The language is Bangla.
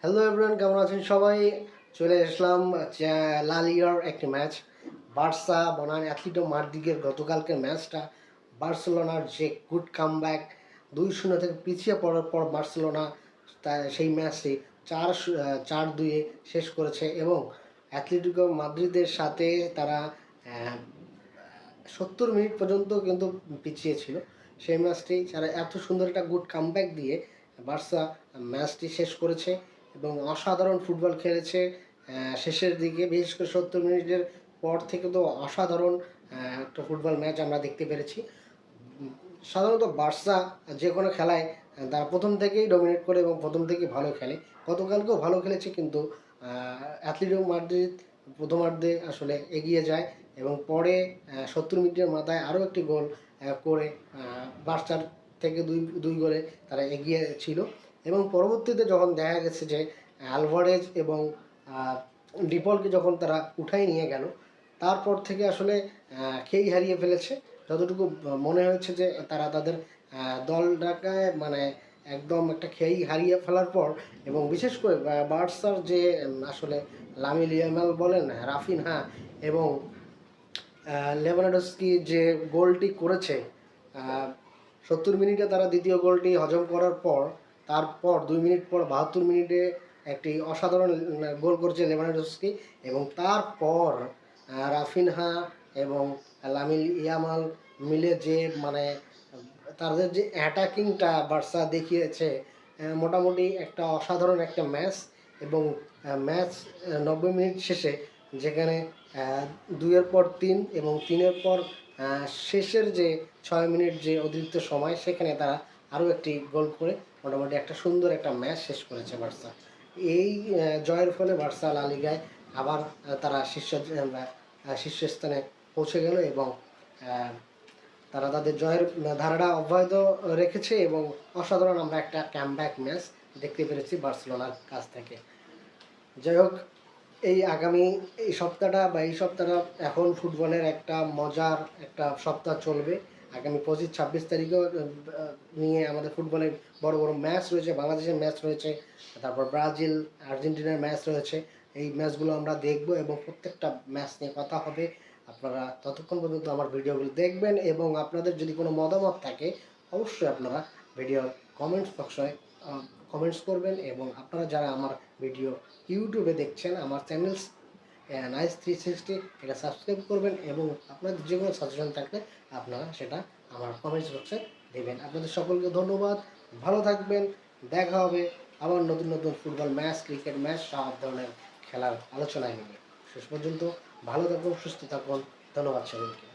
হ্যালো এভরিওয়ান কেমন আছেন সবাই? চলে আসলাম চা- লা লিগার একটি ম্যাচ। বার্সা বনাম অ্যাথলিটো মাদ্রিদের গতকালকের ম্যাচটা। বার্সেলোনার যে গুড কাম ব্যাক দুই শূন্য থেকে পিছিয়ে পড়ার পর বার্সেলোনা সেই ম্যাচটি চার চার দুয়ে শেষ করেছে এবং অ্যাথলেটিকো মাদ্রিদের সাথে তারা সত্তর মিনিট পর্যন্ত কিন্তু পিছিয়ে ছিল। সেই ম্যাচটি তারা এত সুন্দর একটা গুড কামব্যাক দিয়ে বার্সা ম্যাচটি শেষ করেছে। এবং অসাধারণ ফুটবল খেলেছে। শেষের দিকে বিশেষ করে সত্তর মিনিটের পর থেকে তো অসাধারণ একটা ফুটবল ম্যাচ আমরা দেখতে পেরেছি। সাধারণত বার্সা যে কোনো খেলায় তারা প্রথম থেকেই ডমিনেট করে এবং প্রথম থেকেই ভালো খেলে। গতকালকেও ভালো খেলেছে কিন্তু অ্যাথলেটিকো মাদ্রিদ প্রথমার্ধে আসলে এগিয়ে যায় এবং পরে সত্তর মিনিটের মাথায় আরও একটি গোল করে বার্সার থেকে দুই দুই গোলে তারা এগিয়ে ছিল এবং পরবর্তীতে যখন দেখা গেছে যে অ্যালভারেজ এবং ডিপলকে যখন তারা উঠাই নিয়ে গেল তারপর থেকে আসলে খেই হারিয়ে ফেলেছে যতটুকু মনে হয়েছে যে তারা তাদের আহ, দলটাকে মানে একদম একটা খেই হারিয়ে ফেলার পর এবং বিশেষ করে বার্সার যে আসলে লামিল ইয়ামাল বলেন রাফিন রাফিনহা এবং লেভানাডস্কি যে গোলটি করেছে সত্তর মিনিটে তারা দ্বিতীয় গোলটি হজম করার পর তারপর দুই মিনিট পর, বাহাত্তর মিনিটে একটি অসাধারণ গোল করেছে লেভানাডস্কি এবং তারপর রাফিনহা এবং লামিল ইয়ামাল মিলে যে মানে তাদের যে অ্যাটাকিংটা বার্সা দেখিয়েছে মোটামুটি একটা অসাধারণ একটা ম্যাচ এবং ম্যাচ নব্বই মিনিট শেষে যেখানে দুইয়ের পর তিন এবং তিনের পর শেষের যে ছয় মিনিট যে অতিরিক্ত সময়, সেখানে তারা আরও একটি গোল করে মোটামুটি একটা সুন্দর একটা ম্যাচ শেষ করেছে বার্সা। এই জয়ের ফলে বার্সা লা লিগায় আবার তারা শীর্ষ শীর্ষস্থানে পৌঁছে গেল এবং তারা তাদের জয়ের ধারাটা অব্যাহত রেখেছে এবং অসাধারণ আমরা একটা ক্যামব্যাক ম্যাচ দেখতে পেরেছি বার্সেলোনার কাছ থেকে। যাই হোক, এই আগামী, এই সপ্তাহটা বা এই সপ্তাহটা এখন ফুটবলের একটা মজার একটা সপ্তাহ চলবে। আগামী পঁচিশ, ছাব্বিশ তারিখেও নিয়ে আমাদের ফুটবলের বড় বড় ম্যাচ রয়েছে, বাংলাদেশের ম্যাচ রয়েছে, তারপর ব্রাজিল, আর্জেন্টিনার ম্যাচ রয়েছে। এই ম্যাচগুলো আমরা দেখব এবং প্রত্যেকটা ম্যাচ নিয়ে কথা হবে। আপনারা ততক্ষণ পর্যন্ত আমার ভিডিওগুলো দেখবেন এবং আপনাদের যদি কোনো মতামত থাকে, অবশ্যই আপনারা ভিডিওর কমেন্টস বক্সে কমেন্টস করবেন এবং আপনারা যারা আমার ভিডিও ইউটিউবে দেখছেন, আমার চ্যানেল নাইস থ্রি সিক্সটি এটা সাবস্ক্রাইব করবেন এবং আপনাদের যে কোনো সাজেশন থাকলে আপনারা সেটা আমার কমেন্টস বক্সে দেবেন। আপনাদের সকলকে ধন্যবাদ, ভালো থাকবেন, দেখা হবে আবার নতুন নতুন ফুটবল ম্যাচ ক্রিকেট ম্যাচ সব ধরনের খেলার আলোচনায় নিয়ে। শেষ পর্যন্ত ভালো থাকুন, সুস্থ থাকুন, ধন্যবাদ সকলকে।